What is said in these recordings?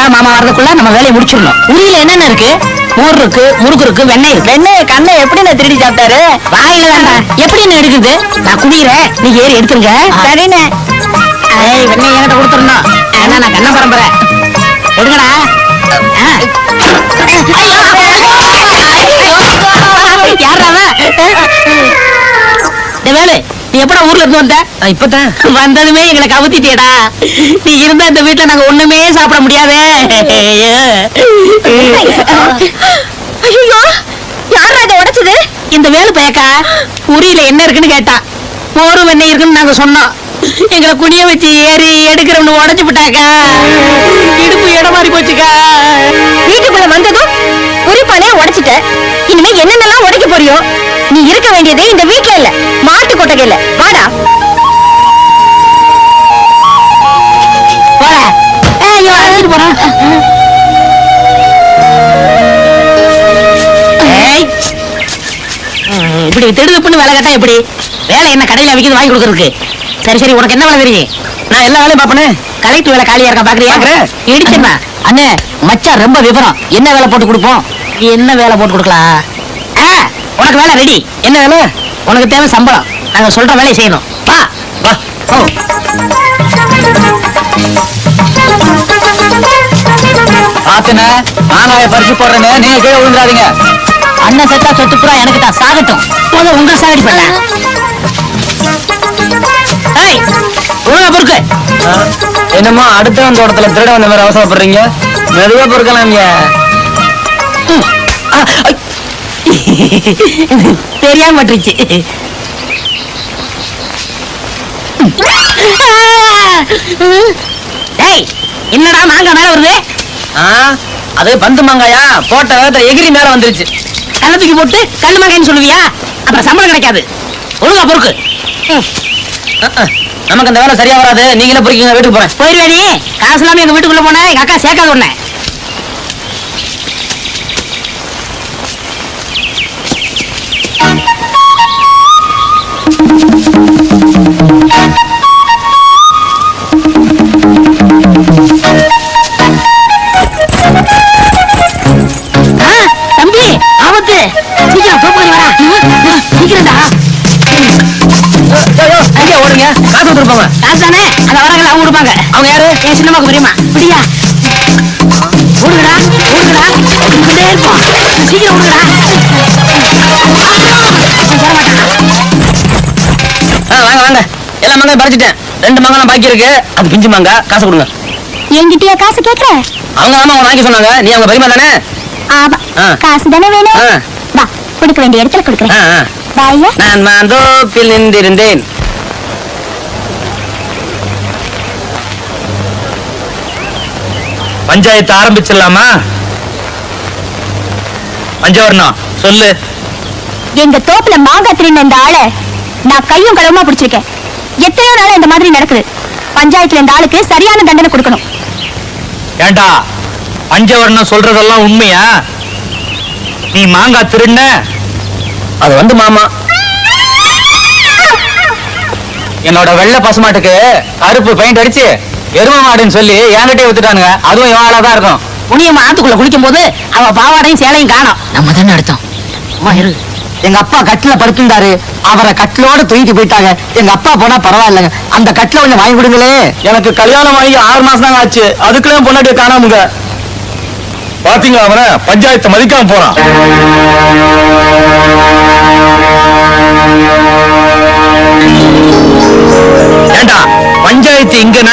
அக்கா மாமா வர்றதுக்குள்ள நம்ம வேலையை முடிச்சிடணும். உரியில என்னென்ன இருக்கு? மோர் இருக்கு முறுக்கு இருக்கு வெண்ணெய் இருக்கு. வெண்ணெய் கண்ணை எப்படி நான் திருடி சாப்பிட்டாரு? வாயில தான்டா. எப்படி என்ன எடுக்குது? நான் குடிக்கிறேன். நீ ஏறி எடுத்துருங்க. சரிண்ணே. ஏய் வெண்ணெய் என்கிட்ட கொடுத்துருந்தோம் ஏன்னா நான் கண்ண பரம்பரை. எடுங்கடா. ஆ. எப்படா ஊர்ல இருந்து வந்த? இப்பதான். வந்ததுமே எங்களை கவுத்திட்டியடா. நீ இருந்தா இந்த வீட்டுல நாங்க ஒண்ணுமே சாப்பிட முடியாதே. ஐயோ யாரா இதை உடைச்சது? இந்த வேலு பயக்கா உரியில என்ன இருக்குன்னு கேட்டா. மோரும் வெண்ணெய் இருக்குன்னு நாங்க சொன்னோம். எங்களை குடிய வச்சு ஏறி எடுக்கிறவனு உடைச்சு விட்டாக்கா. இடுப்பு இடம் மாறி போச்சுக்கா. வீட்டுக்குள்ள வந்ததும் குறிப்பானே உடைச்சிட்ட. இனிமே என்னென்னலாம் உடைக்க போறியோ? நீ இருக்க வேண்டியது இந்த வீட்ல இல்ல. மாட்டு கொட்டகையில. வாடா. இப்படி திடுதுப்புன்னு வேலை கேட்டா எப்படி? வேலை என்ன கடையில விக்கிறது வாங்கி கொடுக்கறதுக்கு? சரி சரி உனக்கு என்ன வேலை தெரியும்? நான் எல்லா வேலையும் பாப்பனே கலெக்டர் வேலை காலியா இருக்கா பாக்குறியா. இடிச்சிருந்தா அண்ணே. மச்சான் ரொம்ப விவரம். என்ன வேலை போட்டு கொடுப்போம்? என்ன வேலை போட்டு கொடுக்கலாம்? உனக்கு வேலை ரெடி என்ன வேலை? உனக்கு தேவை சம்பளம். நாங்க சொல்ற வேலையை செய்யணும். வா வா பாத்துன மாங்காய பறிச்சு போடுறேன்னு நீங்க கீழே விழுந்துடாதீங்க. அண்ணன் செத்தா சொத்து புறா எனக்கு தான். சாகட்டும். முதல்ல உங்க சாகடி பண்ண. பொறுக்கு. என்னமோ அடுத்த தோட்டத்துல திருட வந்த மாதிரி அவசரப்படுறீங்க? மெதுவா பொறுக்கலாம்ங்க ம். ஆ, ஐ. தெரியாம பட்டுருச்சு. ஏய் என்னடா மாங்காய் மேல வருது? ஆ, அது பந்து மாங்காயா? போட்ட வேகத்துல எகிரி மேல வந்துருச்சு. கண்ணை தூக்கி போட்டு கண்ணு மாங்காய்னு சொல்லுவியா? அப்புறம் சம்பளம் கிடைக்காது. ஒழுங்கா பொறுக்கு. நமக்கு அந்த வேலை சரியா வராது. நீங்களே பொறுக்கீங்க வீட்டுக்கு போறேன். போயிருவேடி காசு இல்லாம எங்க வீட்டுக்குள்ள போன எங்க அக்கா சேர்க்காத உடனே அவங்க கொடுப்பாங்க அவங்க யாரு? என் சின்னம்மாக்கு பெரியம்மா. பிடியா ஓடுங்கடா ஓடுங்கடா. ஓடிக்கிட்டே இருப்போம் சீக்கிரம் ஓடுங்கடா. வாங்க வாங்க. எல்லா மாங்காயும் பறிச்சிட்டேன். ரெண்டு மாங்காய் பாக்கி இருக்கு. அது பிஞ்சு மாங்காய் காசு கொடுங்க. என்கிட்டயா காசு கேட்கற அவங்க ஆமா அவங்க வாங்கி சொன்னாங்க. நீ அவங்க பெரியமா தானே. காசு தானே வேணும். வா கொடுக்க வேண்டிய இடத்துல கொடுக்குறேன். நான் மாந்தோப்பில் நின்றிருந்தேன். பஞ்சாயத்து ஆரம்பிச்சிடலாமா? பஞ்சவர்ணம் சொல்லு. எங்க தோப்புல மாங்காய் திருடின இந்த ஆளை நான் கையும் களவுமா பிடிச்சிருக்கேன். எத்தனையோ நாள் இந்த மாதிரி நடக்குது. பஞ்சாயத்துல இந்த ஆளுக்கு சரியான தண்டனை கொடுக்கணும். ஏண்டா பஞ்சவர்ணம் சொல்றதெல்லாம் உண்மையா? நீ மாங்காய் திருண்ண அது வந்து மாமா. என்னோட வெள்ளை பசுமாட்டுக்கு கருப்பு பெயிண்ட் அடிச்சு எரும மாடுன்னு சொல்லி என்கிட்டயே வித்துட்டானுங்க. அதுவும் இவன் ஆளா தான் இருக்கும். புனியம்மா ஆத்துக்குள்ள குளிக்கும் போது அவ பாவாடையும் சேலையும் காணோம். நம்ம தானே அடுத்தோம். அம்மா இரு. எங்க அப்பா கட்டில படுத்திருந்தாரு. அவரை கட்டிலோட தூக்கிட்டு போயிட்டாங்க. எங்க அப்பா போனா பரவாயில்லைங்க. அந்த கட்டில கொஞ்சம் வாங்கி கொடுங்களே. எனக்கு கல்யாணம் ஆகி ஆறு மாசம் தான் ஆச்சு. அதுக்குள்ளே பொண்டாட்டி காணாமுங்க. பாத்தீங்களா அவன? பஞ்சாயத்தை மதிக்காம போறான்.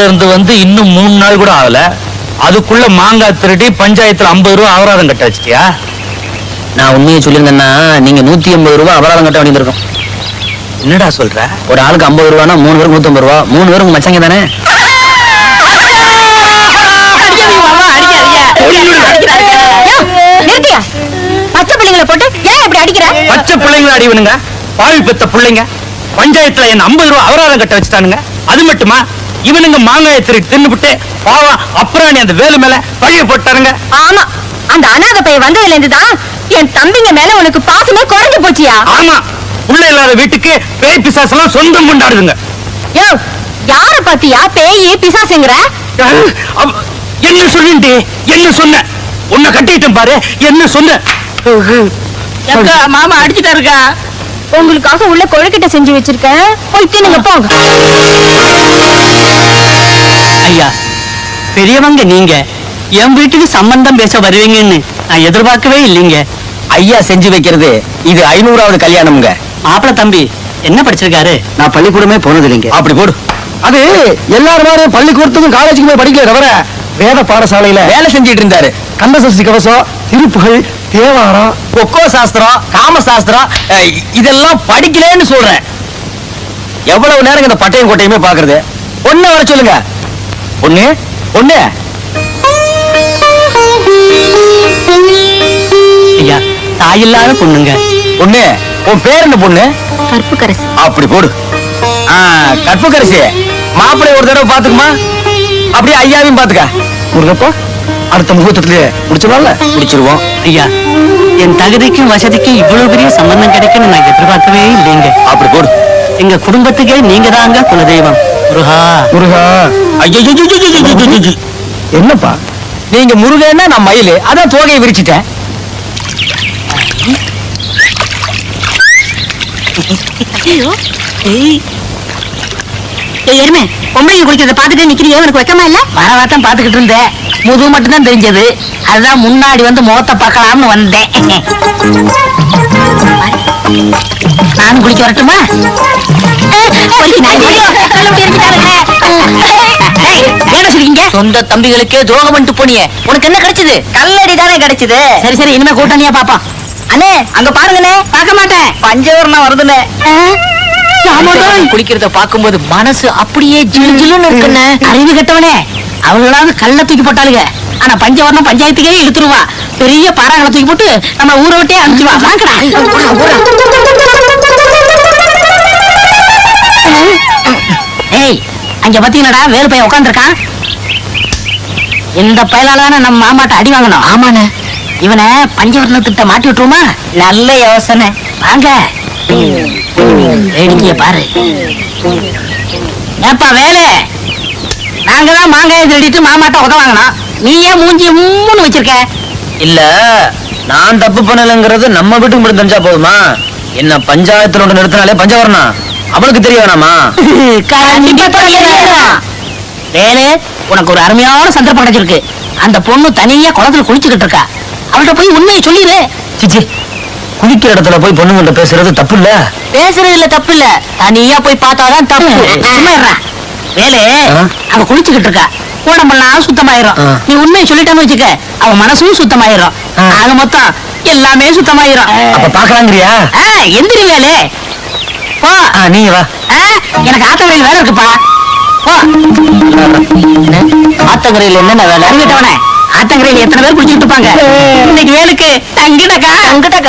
ஊர்ல இருந்து வந்து இன்னும் மூணு நாள் கூட ஆகல. அதுக்குள்ள மாங்காய் திருடி பஞ்சாயத்துல ஐம்பது ரூபா அபராதம் கட்ட வச்சிட்டியா? நான் உண்மையை சொல்லியிருந்தேன்னா நீங்க நூத்தி எண்பது ரூபாய் அபராதம் கட்ட வேண்டியிருக்கும் என்னடா சொல்ற? ஒரு ஆளுக்கு ஐம்பது ரூபானா மூணு பேருக்கு நூத்தி ஐம்பது ரூபா? மூணு பேருக்கு மச்சங்க தானே? நிறுத்தியா பச்சை பிள்ளைங்களை போட்டு ஏன் இப்படி அடிக்கிற பச்சை பிள்ளைங்கள அடிவனுங்க பாவி பெத்த பிள்ளைங்க. பஞ்சாயத்துல என்ன ஐம்பது ரூபா அபராதம் கட்ட வச்சுட்டானுங்க. அது மட்டுமா? இவனுங்க மாங்காயை திருடி தின்னுபிட்டு பாவம் அப்புறம் அந்த வேலு மேல பழிய போட்டாருங்க. ஆமா அந்த அனாத பையன் வந்ததுல இருந்து தான் என் தம்பிங்க மேல உனக்கு பாசமே குறைஞ்சு போச்சியா? ஆமா உள்ள இல்லாத வீட்டுக்கு பேய் பிசாசெல்லாம் சொந்தம் கொண்டாடுதுங்க யோ யார பாத்தியா பேயி பிசாசுங்கிற? என்ன சொல்லிட்டு என்ன சொன்ன? உன்னை கட்டிட்டேன் பாரு என்ன சொன்ன? மாமா அடிச்சுட்டாருக்கா? உங்களுக்காக உள்ள கொழுக்கிட்ட செஞ்சு வச்சிருக்கேன். போய் தின்னுங்க போங்க. பெரியவங்க நீங்க. என் வீட்டுக்கு சம்பந்தம் பேச வருவீங்கன்னு நான் எதிர்பார்க்கவே இல்லைங்க. ஐயா செஞ்சு வைக்கிறது இது ஐநூறாவது கல்யாணம்ங்க. மாப்பிள தம்பி என்ன படிச்சிருக்காரு? நான் பள்ளிக்கூடமே போனது இல்லைங்க அப்படி போடு. அது எல்லாரும் பள்ளிக்கூடத்துக்கும் காலேஜுக்கு போய் படிக்கல தவிர வேத பாடசாலையில வேலை செஞ்சிட்டு இருந்தாரு. கந்தசஷ்டி கவசம் திருப்புகள் தேவாரம் கொக்கோ சாஸ்திரம் காம சாஸ்திரம் இதெல்லாம் படிக்கலன்னு சொல்றேன். எவ்வளவு நேரம் இந்த பட்டையும் கோட்டையுமே பாக்குறது பொண்ணு வர சொல்லுங்க. பொண்ணு பொண்ணு ஐயா தாயில்லாத பொண்ணுங்க. பொண்ணு உன் பேர் என்ன பொண்ணு? கருப்பு கரசு அப்படி போடு. ஆ, கற்புக்கரசி. மாப்பிள்ளை ஒரு தடவை பாத்துக்குமா அப்படியே ஐயாவையும் பாத்துக்க முருகப்பா அடுத்த முகூர்த்தத்திலேயே முடிச்சிடலாம்ல? பிடிச்சிருவோம் ஐயா என் தகுதிக்கும் வசதிக்கும் இவ்வளவு பெரிய சம்பந்தம் கிடைக்கும்னு நான் எதிர்பார்க்கவே இல்லைங்க. அப்படி போடு. எங்க குடும்பத்துக்கே நீங்க தாங்க குலதெய்வம். முருகா. முருகா. ஐயோ என்னப்பா நீங்க முருகன்னா நான் மயிலு அதான் தோகையை விரிச்சிட்டேன் ஏய் எருமை பொம்பளைங்க குடிக்கிறத பாத்துட்டு நிக்கிறியே உனக்கு வெக்கமா இல்ல வரவாட்டம் பாத்துக்கிட்டு இருந்தேன் முதுகு மட்டும் தான் தெரிஞ்சது அதுதான் முன்னாடி வந்து முகத்தை பார்க்கலாம்னு வந்தேன் நானும் குடிக்க வரட்டுமா? சொந்த தம்பிகளுக்கே துரோகம் பண்ணிட்டு போனியே. உனக்கு என்ன கிடைச்சது? கல்லடி தானே கிடைச்சது. சரி சரி இனிமே கூட்டணியா பாப்பா. அண்ணே அங்க பாருங்கண்ணே. பார்க்க மாட்டேன். பஞ்சவரணம் வருதுண்ணே. குளிக்கிறத பாக்கும்போது மனசு அப்படியே ஜிலு ஜிலுன்னு இருக்குண்ணே. அறிவு கெட்டவனே. அவங்களாவது கல்ல தூக்கி போட்டாளுங்க. ஆனா பஞ்சவரணம் பஞ்சாயத்துக்கே இழுத்துருவா. பெரிய பாறாங்களை தூக்கி போட்டு நம்ம ஊரை விட்டே அனுப்பிச்சுவா வாங்கடா. ஏய் அங்க பாத்தீங்களாடா? வேறு பையன் உட்காந்துருக்கான் இந்த பயலால நம்ம மாமாட்ட அடி வாங்கணும்? ஆமாண்ணே. இவனை பஞ்சவர்ண திட்ட மாட்டி விட்டுருமா? நல்ல யோசனை. வாங்க. வேடிக்கைய பாரு. ஏப்பா வேலை. நாங்க தான் மாங்காயை திருடிட்டு மாமாட்ட உத வாங்கணும் நீ ஏன் மூஞ்சி மூணு வச்சிருக்க. இல்ல நான் தப்பு பண்ணலங்கிறது நம்ம வீட்டுக்கு மட்டும் தெரிஞ்சா போதுமா? என்ன பஞ்சாயத்துல ஒன்று நிறுத்தினாலே பஞ்சவரணம் அவளுக்கு தெரிய வேணாமா. வேலு உனக்கு ஒரு அருமையான சந்தர்ப்பம் கிடைச்சிருக்கு. அந்த பொண்ணு தனியா குளத்துல குளிச்சுக்கிட்டு இருக்கா. அவள்கிட்ட போய் உண்மையை சொல்லிடு சிச்சி குளிக்கிற இடத்துல போய் பொண்ணுங்கள்ட்ட பேசுறது தப்பு இல்ல பேசுறதுல தப்பு இல்ல தனியா போய் பார்த்தாதான் தப்பு. வேலு? அவ குளிச்சுக்கிட்டு இருக்கா. உடம்பெல்லாம் சுத்தமாயிரும். நீ உண்மையை சொல்லிட்டான்னு வச்சுக்க அவ மனசும் சுத்தமாயிரும். ஆக மொத்தம் எல்லாமே சுத்தமாயிரும். அப்ப பாக்கலாங்கிறியா எந்திரி வேலு போ. ஆ, நீங்க வா. எனக்கு ஆத்தங்கரையில் வேலை இருக்குப்பா. போ. ஆத்தங்கரையில் என்னென்ன வேலை? அறிவிட்டவனே ஆத்தங்கரையில் எத்தனை பேர் குளிச்சுட்டு இருப்பாங்க? இன்னைக்கு வேலுக்கு தங்கிடக்கா தங்கிடக்கா